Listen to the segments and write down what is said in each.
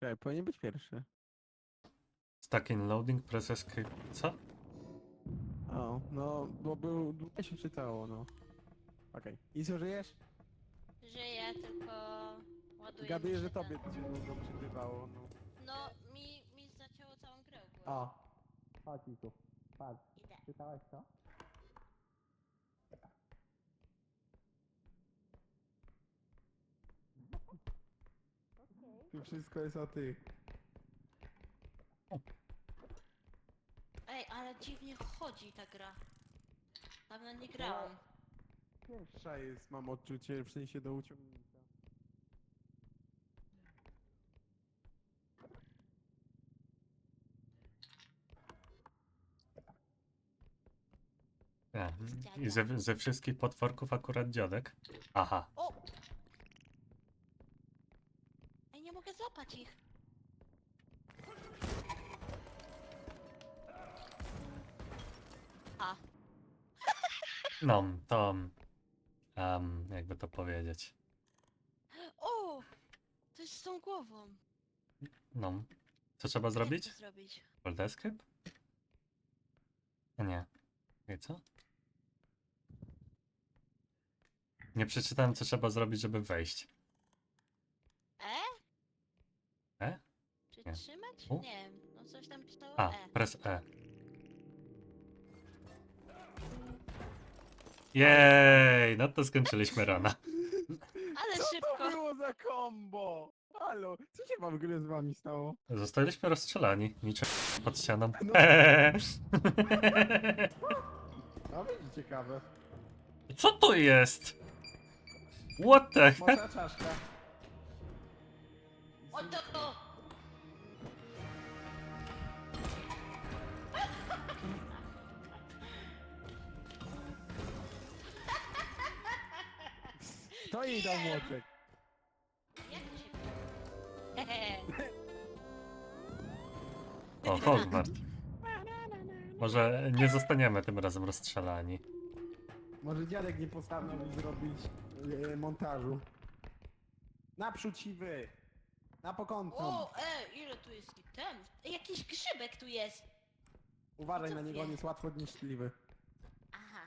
Czekaj, powinien być pierwszy. Stuck in loading, press escape. Co? O, no, bo był, długo się czytało, no. Okej. I co, żyjesz? Żyję, tylko ładuję. Gaduję, mi że się tobie się długo przybywało, no. No, mi, mi zacięło całą grę ogólnie. O. Chodź tu. Patrz. Idę. Czytałeś to? Tu wszystko jest o ty. Ej, ale dziwnie chodzi ta gra. Dawno nie grałam. Pierwsza jest, mam odczucie, w sensie do uciągnięcia. Nie. I ze, ze wszystkich potworków akurat dziadek. Aha. O! To... Um, jakby to powiedzieć. o! To jest z tą głową. No. Co trzeba Jak zrobić? to zrobić? Escape? A nie. I co? Nie przeczytałem, co trzeba zrobić, żeby wejść. E? E? Przytrzymać? U? Nie no coś tam pisało A, E. press E. Jej, no to skończyliśmy rana. Ale Co to szybko. było za combo? Halo, co się wam w ogóle z wami stało? Zostaliśmy rozstrzelani, niczego pod ścianą. No. A będzie ciekawe. Co to jest? What the heck? Moja czaszka. To to! To jej dał młotek. Jak to się... Hehe. O, Hogwart. Może nie zostaniemy tym razem rozstrzelani. Może dziadek nie postanowił zrobić e, montażu. Naprzód siwy. Na pokątną. O, e, ile tu jest ten? Jakiś grzybek tu jest. Uważaj na niego, on jest łatwo zniszczliwy. Aha,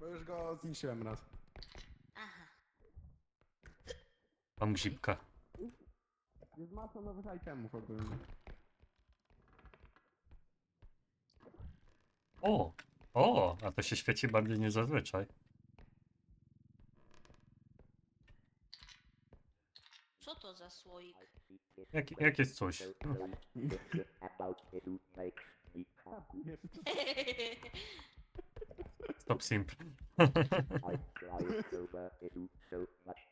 Bo już go zniszczyłem raz. aha. Mam gzipka. Jest masa nowych itemów ogólnie. O! O! A to się świeci bardziej niż zazwyczaj. Co to za słoik? Jak, jak jest coś? Stop simp.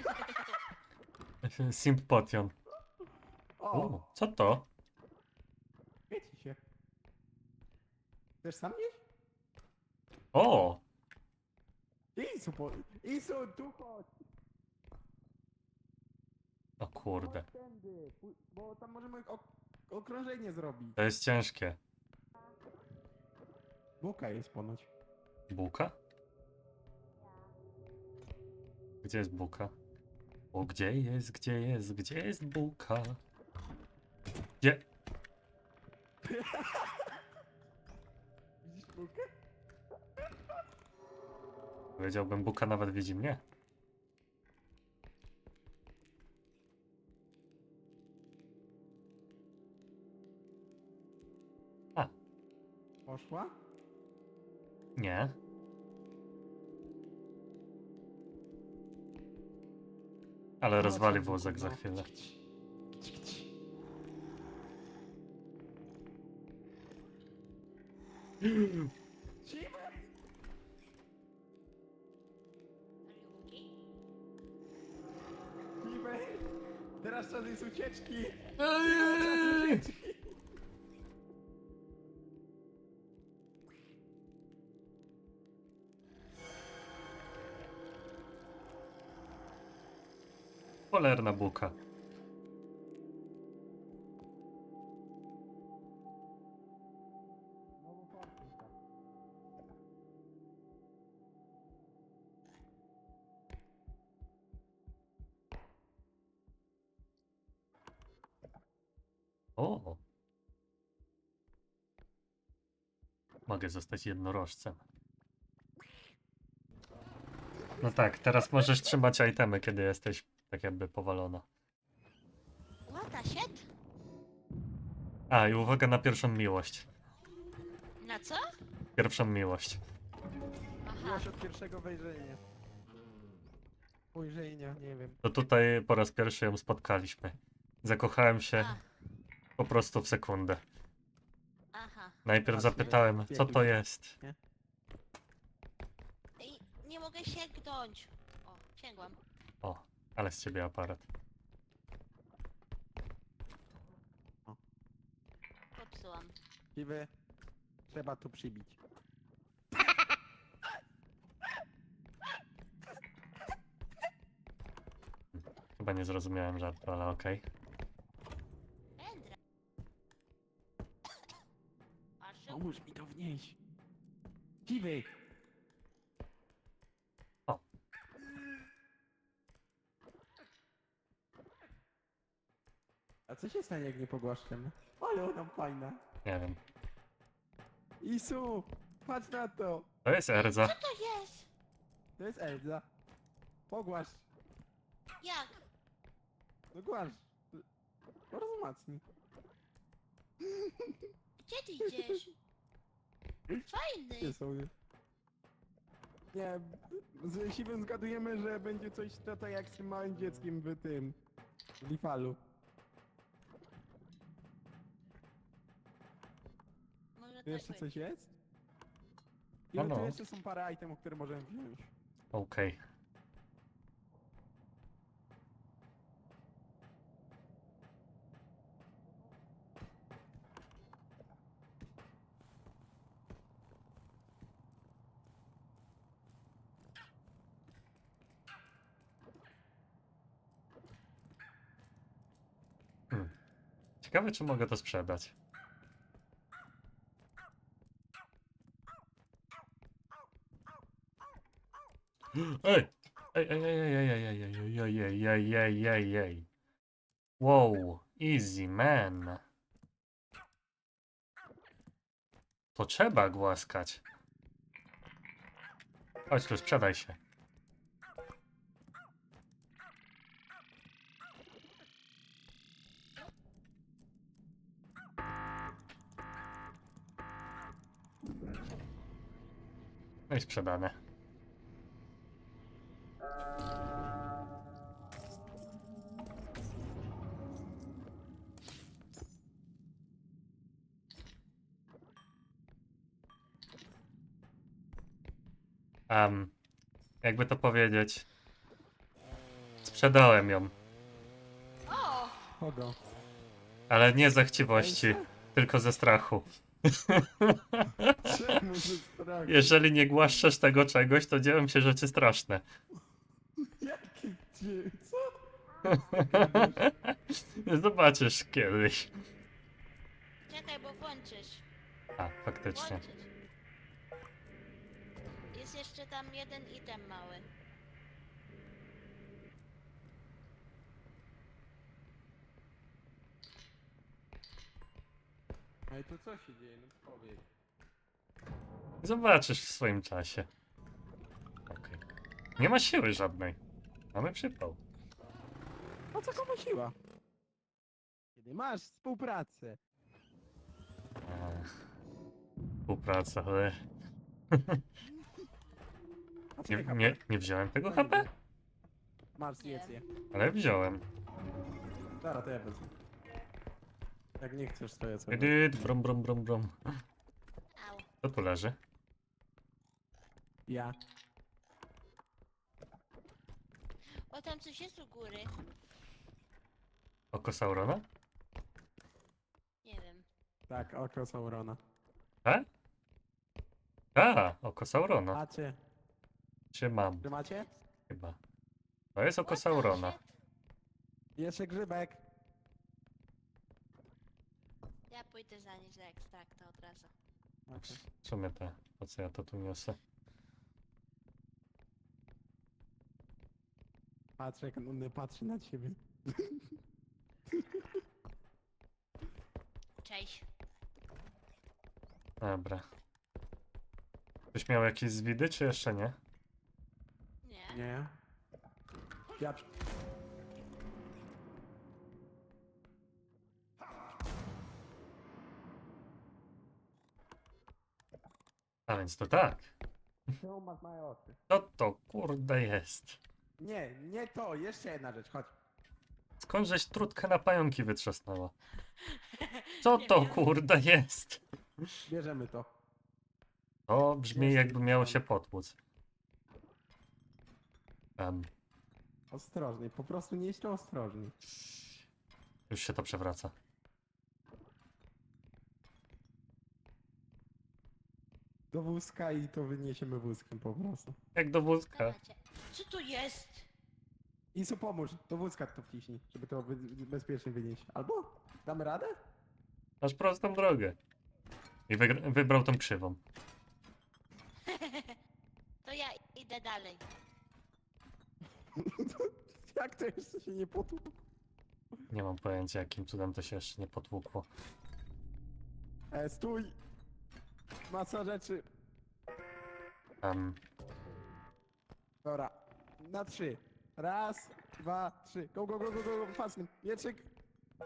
I try so bad to do so much. simp potion. O, O, co to? świeci się. Chcesz sam jeść? O! Isu, po... Isu, tu chodź! O kurde. Chodź tędy, bo tam możemy ok okrążenie zrobić. To jest ciężkie. Buka jest ponoć. Buka? Gdzie jest buka? O, gdzie jest, gdzie jest, gdzie jest buka? Gdzie? Widzisz bukę? Powiedziałbym, buka nawet widzi mnie. Poszła? nie. Ale rozwali wózek za chwilę. Teraz czas jest ucieczki! Teraz czas Ej! ucieczki! Cholerna buka. O! Mogę zostać jednorożcem. No tak, teraz możesz trzymać itemy, kiedy jesteś tak jakby powalona. What the shit? A, i uwaga na pierwszą miłość. Na co? Pierwszą miłość. Aha. Miłość od pierwszego wejrzenia. Ujrzenia, nie wiem. To tutaj po raz pierwszy ją spotkaliśmy. Zakochałem się A, po prostu w sekundę. aha. Najpierw zapytałem, co to jest. Ej, nie mogę sięgnąć. O, sięgłam. Ale z ciebie aparat. Popsułam. Siwy, trzeba tu przybić. Chyba nie zrozumiałem żartu, ale okej. Endra. Pomóż mi to wnieść. Siwy! Co się stanie, jak nie pogłaszczemy? Ale ona fajna. Nie wiem. Isu! Patrz na to! To jest Erza. Co to jest? To jest Elza. Pogłasz. Jak? No głaszcz. Rozmacnij. Gdzie ty idziesz? Fajny. Są? Nie, z Siwem zgadujemy, że będzie coś tutaj jak z tym małym dzieckiem w tym... w Lifalu. Tu tak jeszcze coś jest? I No, tu no. jeszcze są parę itemów, które możemy wziąć. Okej. Hmm. Ciekawe, czy mogę to sprzedać. Ej! Ej, ej, ej, ej, ej, ej, ej, ej, ej, ej, ej, ej, ej. Wow, easy man. To trzeba głaskać. Chodź tu, sprzedaj się. No i sprzedane. Um, jakby to powiedzieć. Sprzedałem ją, O! Kogo? ale nie ze chciwości, tylko ze strachu. Czemu ze strachu? Jeżeli nie głaszczesz tego czegoś, to dzieją się rzeczy straszne. Jaki dzie... Co? Zobaczysz kiedyś. Czekaj, bo włączysz. A, faktycznie. Włączyć. Jeszcze tam jeden item mały. Ej, to co się dzieje? No powiedz. Zobaczysz w swoim czasie. Okej. Nie ma siły żadnej. Mamy przypał. A co komu siła? Kiedy masz współpracę. Ech. Współpraca, ale nie, nie, nie wziąłem tego HP? Masz zjedz je. ale wziąłem. Dobra, to ja wezmę. Jak nie chcesz, to ja sobie. Dydyt, brum, brum, brum, brum. Au. Co tu leży? Ja. O, tam coś jest u góry. Oko Saurona? Nie wiem. Tak, oko Saurona. E? A, oko Saurona. Macie? Czy mam? Trzymacie? Chyba. To jest oko Saurona. Jeszcze grzybek. Ja pójdę za nim za ekstrakta od razu. Macie. W sumie te, po co ja to tu niosę? Patrz, jak on patrzy na ciebie. Cześć. Dobra. Ktoś miał jakieś zwidy, czy jeszcze nie? Nie. Ja... A więc to tak. Oczy? Co to kurde jest? Nie, nie to, jeszcze jedna rzecz, chodź. Skąd żeś trutkę na pająki wytrzasnęła? Co Nie to wiem. kurde jest? Bierzemy to. To brzmi jakby miało się potłuc. Um, Ostrożnie, po prostu nieźle ostrożnie. już się to przewraca. Do wózka i to wyniesiemy wózkiem po prostu. Jak do wózka. Dawajcie. Co tu jest? Isu pomóż, do wózka to wciśnij, żeby to wy bezpiecznie wynieść. Albo? Damy radę? Masz prostą drogę. I wybrał tą krzywą. To ja idę dalej. Jak to jeszcze się nie potłukło? Nie mam pojęcia, jakim cudem to się jeszcze nie potłukło. E, stój! Masa rzeczy. Um, Dobra, na trzy. Raz, dwa, trzy. Go, go, go, go, go, go. Fasny. Mieczyk.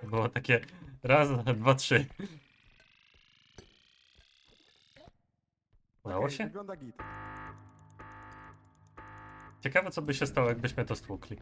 było takie raz, dwa, trzy. Udało Okej, się? Wygląda git. Ciekawe, co by się stało, jakbyśmy to stłukli.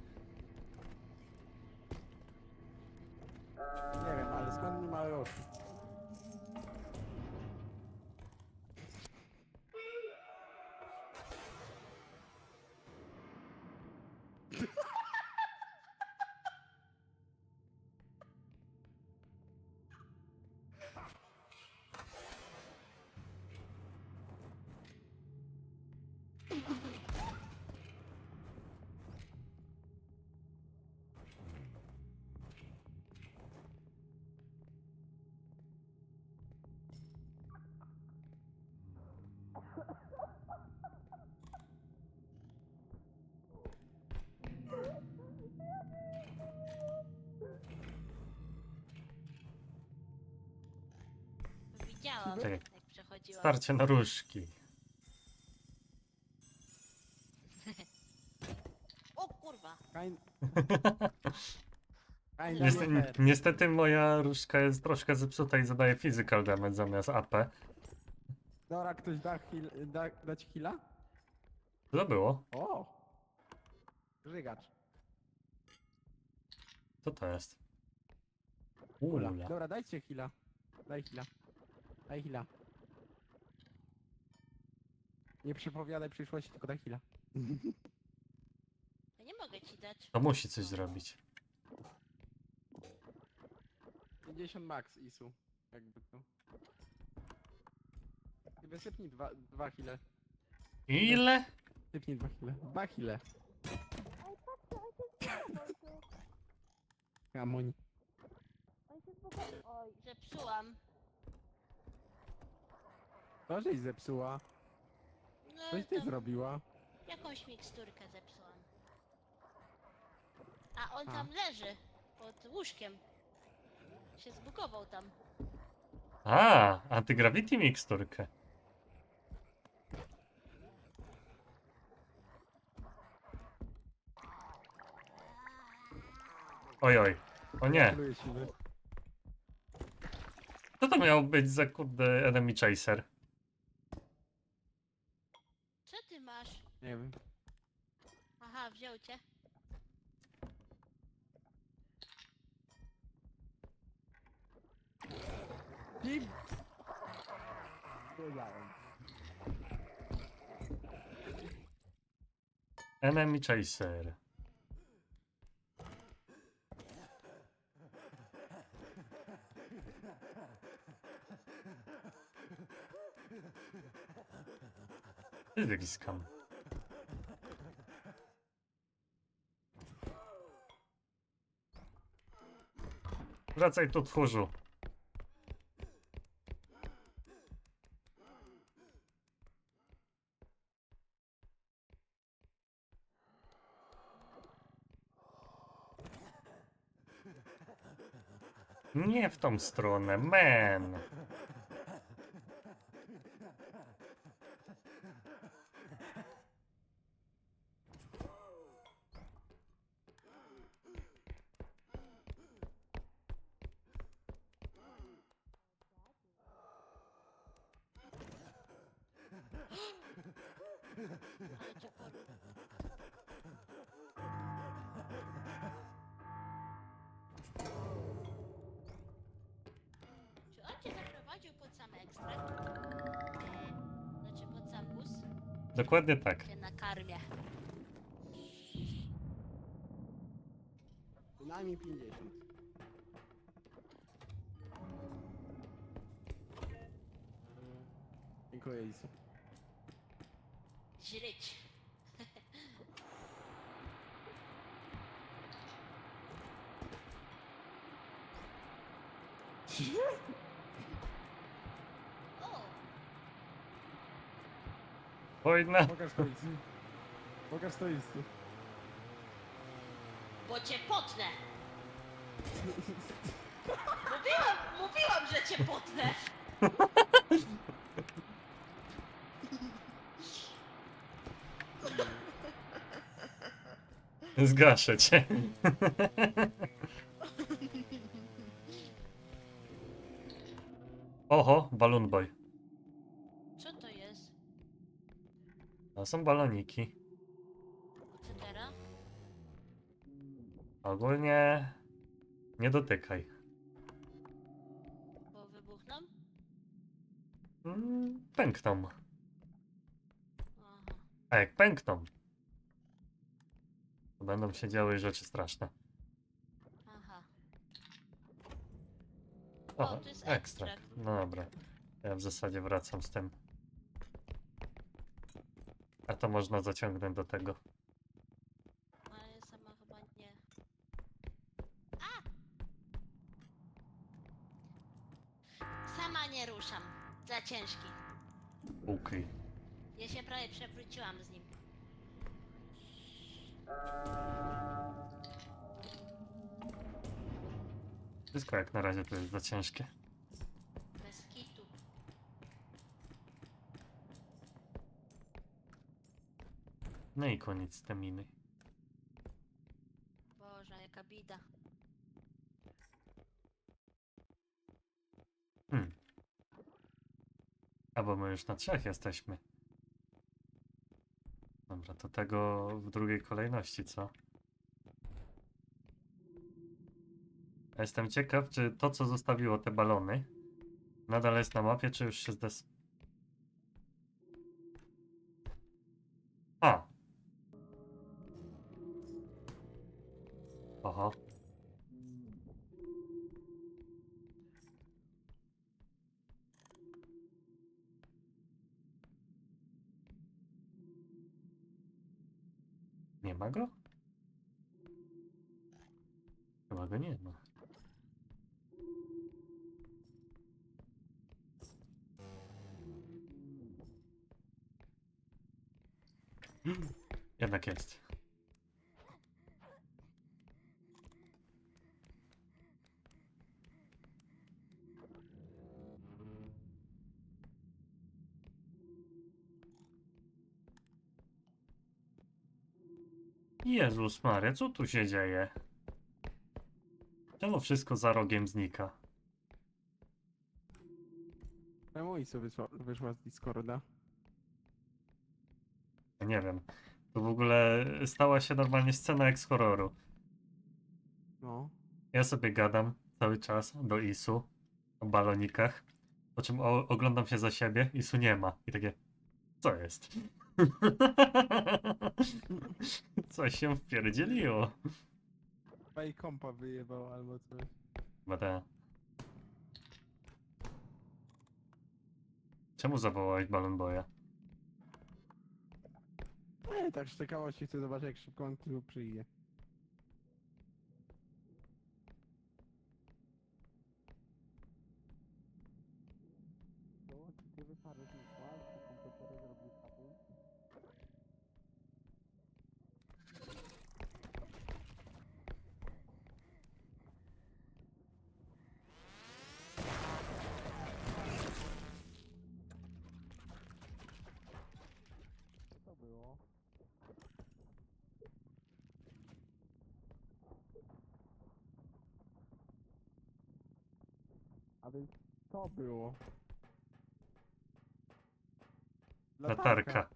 Widziałam, Czekaj. jak przechodziłam. Starcie na różki. O kurwa. Niestety, niestety moja różka jest troszkę zepsuta i zadaje physical damage zamiast AP. Dobra, ktoś da, heal, da dać heala? Co to było? O! Żygacz. Co to jest? Ula. Ula. Dobra, dajcie heala. Daj heala. Daj heala. Nie przepowiadaj przyszłości, tylko daj heala. Ja nie mogę ci dać. To musi coś zrobić. 50 max isu. Jakby to. I wysypnij dwa, dwa heale. Ile? Sypnij dwa heale. Dwa heale. Amoń. Oj, zepsułam. To żeś zepsuła. No, Coś ty zrobiła. jakąś miksturkę zepsułam. A on A. tam leży. Pod łóżkiem. Się zbugował tam. A, antygravity miksturkę. Oj, oj. O nie. Gratuluję siły. Co to miał być za kurde enemy chaser? Nie wiem. Aha, wziął cię. Pim! Wiedziałem. Enemy chaser. To jest jakiś skam. Wracaj tu, tchórzu. Nie w tą stronę, man. Dokładnie tak. Cię nakarmię. Przynajmniej 50. Dziękuję, Isu. Źryć. Wojna. Pokaż to Isu. Pokaż to Isu. Bo cię potnę! Mówiłam, mówiłam, że cię potnę! Zgaszę cię. Oho, balloon boy. Co to jest? To są baloniki. Co teraz? Ogólnie nie dotykaj. Bo wybuchną? Mm, Pękną. Aha. A jak pękną, to będą się działy rzeczy straszne. Aha. O, O, to jest ekstrakt. ekstrakt. No dobra. Ja w zasadzie wracam z tym. A to można zaciągnąć do tego. Ale sama chyba nie. A! Sama nie ruszam. Za ciężki. Ukryj. Ja się prawie przewróciłam z nim. Wszystko jak na razie to jest za ciężkie. No i koniec z miny. Boże, jaka bida. Hmm. A bo my już na trzech jesteśmy. Dobra, to tego w drugiej kolejności, co? Jestem ciekaw, czy to, co zostawiło te balony, nadal jest na mapie, czy już się zdes... Jezus Maria, co tu się dzieje? Czemu wszystko za rogiem znika? Czemu Isu wyszła, wyszła z Discorda? Nie wiem. To w ogóle stała się normalnie scena jak z horroru. No. Ja sobie gadam cały czas do Isu o balonikach, po czym o, oglądam się za siebie, Isu nie ma. I takie, co jest? Co się wpierdzieliło? Chyba jej kompa wyjebał albo coś. Chyba ta. Czemu zawołałeś Balloon Boya? Nie, tak z ciekawości chcę zobaczyć jak szybko on tu przyjdzie. A więc to było. Latarka.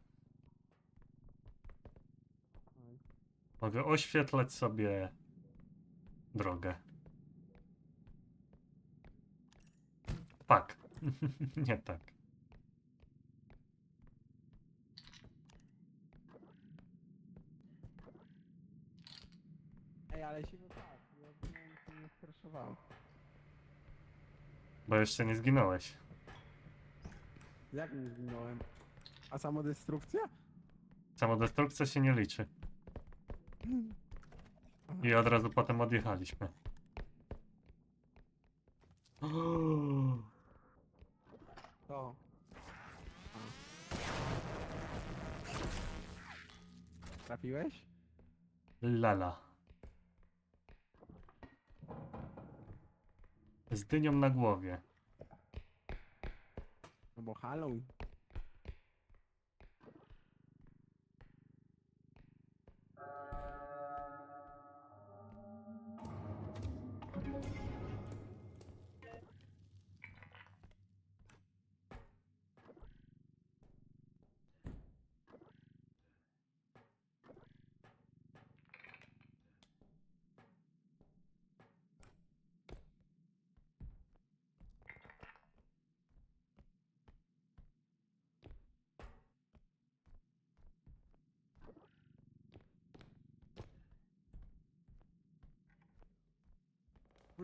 Oj. Mogę oświetlać sobie drogę. Tak. Nie tak. Ej, ale się wypadł. Ja bym się nie stresował. Bo jeszcze nie zginąłeś. Jak nie zginąłem? A samodestrukcja? Samodestrukcja się nie liczy. I od razu potem odjechaliśmy. To. Trafiłeś? Lala. Z dynią na głowie. No bo Halloween.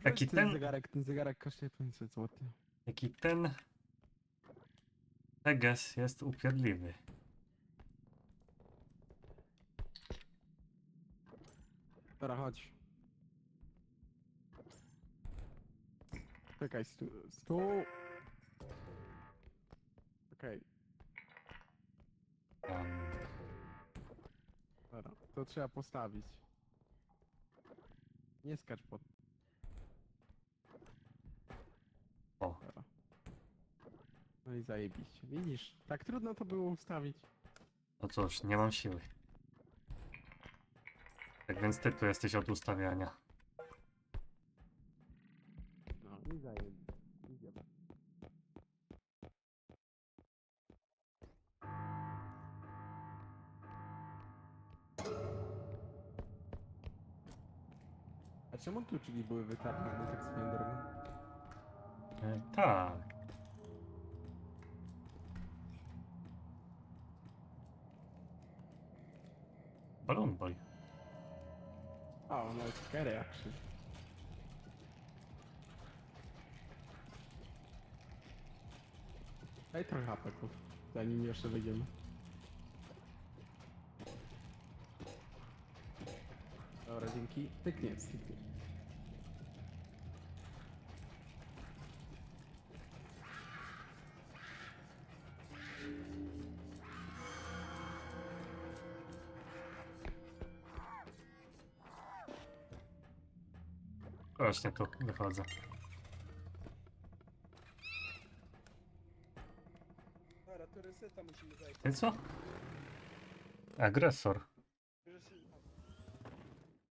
Taki ten ten- zegarek, ten zegarek kosztuje 500 zł. Jaki ten Teges jest upierdliwy. Dobra, chodź. Czekaj, stu... stu... Okej, Um, dobra, to trzeba postawić. Nie skacz pod... o, Dobra. No i zajebiście. Widzisz, tak trudno to było ustawić. no cóż, nie mam siły. Tak więc ty tu jesteś od ustawiania. No i zajebiście. Idziemy. A czemu tu czyli były wytargane tak swoją drogą? E, tak. Balloon Boy. O, no it's scary actually. Daj trochę hapeków, zanim jeszcze wyjdziemy. Dobra, dzięki. Tyknie, tyknie. Właśnie tu wychodzę. Ty co? Agresor.